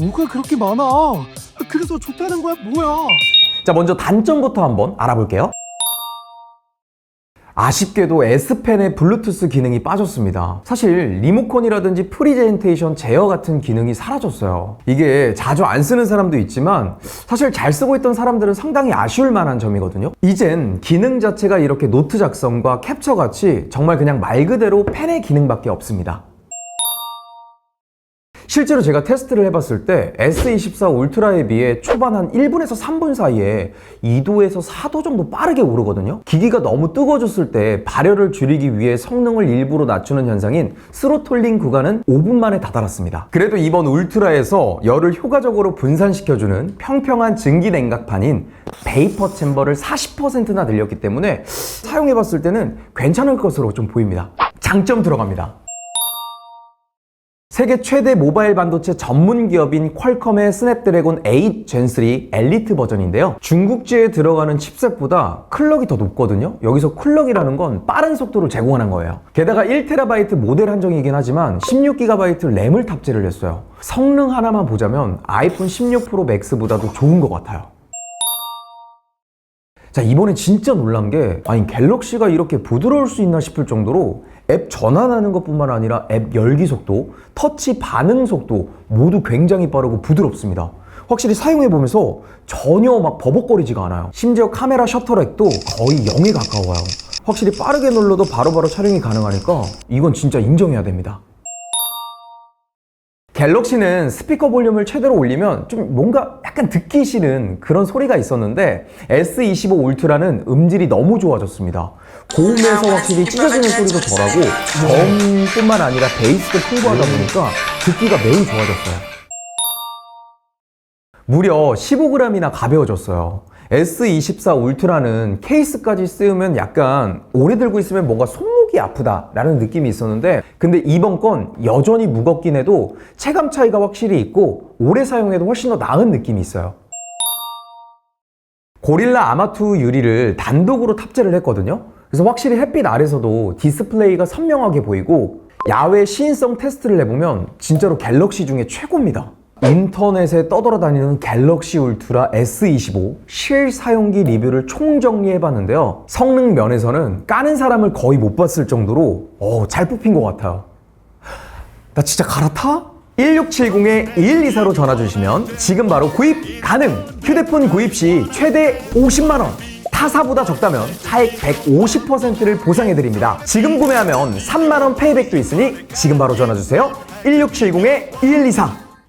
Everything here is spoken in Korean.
뭐가 그렇게 많아? 그래서 좋다는 거야 뭐야? 자, 먼저 단점부터 한번 알아볼게요. 아쉽게도 S펜의 블루투스 기능이 빠졌습니다. 사실 리모컨이라든지 프리젠테이션 제어 같은 기능이 사라졌어요. 이게 자주 안 쓰는 사람도 있지만 사실 잘 쓰고 있던 사람들은 상당히 아쉬울 만한 점이거든요. 이젠 기능 자체가 이렇게 노트 작성과 캡처 같이 정말 그냥 말 그대로 펜의 기능밖에 없습니다. 실제로 제가 테스트를 해봤을 때 S24 울트라에 비해 초반 한 1분에서 3분 사이에 2도에서 4도 정도 빠르게 오르거든요. 기기가 너무 뜨거워졌을 때 발열을 줄이기 위해 성능을 일부러 낮추는 현상인 스로톨링 구간은 5분 만에 다다랐습니다. 그래도 이번 울트라에서 열을 효과적으로 분산시켜주는 평평한 증기 냉각판인 베이퍼 챔버를 40%나 늘렸기 때문에 사용해봤을 때는 괜찮을 것으로 좀 보입니다. 장점 들어갑니다. 세계 최대 모바일 반도체 전문 기업인 퀄컴의 스냅드래곤 8 젠3 엘리트 버전인데요. 중국지에 들어가는 칩셋보다 클럭이 더 높거든요. 여기서 클럭이라는 건 빠른 속도를 제공하는 거예요. 게다가 1TB 모델 한정이긴 하지만 16GB 램을 탑재를 했어요. 성능 하나만 보자면 아이폰 16 프로 맥스보다도 좋은 것 같아요. 자, 이번에 진짜 놀란 게, 아니, 갤럭시가 이렇게 부드러울 수 있나 싶을 정도로 앱 전환하는 것 뿐만 아니라 앱 열기 속도, 터치 반응 속도 모두 굉장히 빠르고 부드럽습니다. 확실히 사용해보면서 전혀 막 버벅거리지가 않아요. 심지어 카메라 셔터렉도 거의 0에 가까워요. 확실히 빠르게 눌러도 바로바로 촬영이 가능하니까 이건 진짜 인정해야 됩니다. 갤럭시는 스피커 볼륨을 최대로 올리면 좀 뭔가 약간 듣기 싫은 그런 소리가 있었는데 S25 울트라는 음질이 너무 좋아졌습니다. 고음에서 확실히 찢어지는 소리도 덜하고 저음뿐만 아니라 베이스도 풍부하다 보니까 듣기가 매우 좋아졌어요. 무려 15g이나 가벼워졌어요. S24 울트라는 케이스까지 쓰면 약간 오래 들고 있으면 뭔가 손목 이 아프다라는 느낌이 있었는데 근데 이번 건 여전히 무겁긴 해도 체감 차이가 확실히 있고 오래 사용해도 훨씬 더 나은 느낌이 있어요. 고릴라 아마2 유리를 단독으로 탑재를 했거든요. 그래서 확실히 햇빛 아래서도 디스플레이가 선명하게 보이고 야외 시인성 테스트를 해보면 진짜로 갤럭시 중에 최고입니다. 인터넷에 떠돌아다니는 갤럭시 울트라 S25 실 사용기 리뷰를 총정리해봤는데요. 성능 면에서는 까는 사람을 거의 못 봤을 정도로 어, 잘 뽑힌 것 같아요. 나 진짜 갈아타? 1670-2124로 전화 주시면 지금 바로 구입 가능! 휴대폰 구입 시 최대 50만원! 타사보다 적다면 차액 150%를 보상해드립니다. 지금 구매하면 3만원 페이백도 있으니 지금 바로 전화 주세요. 1670-2124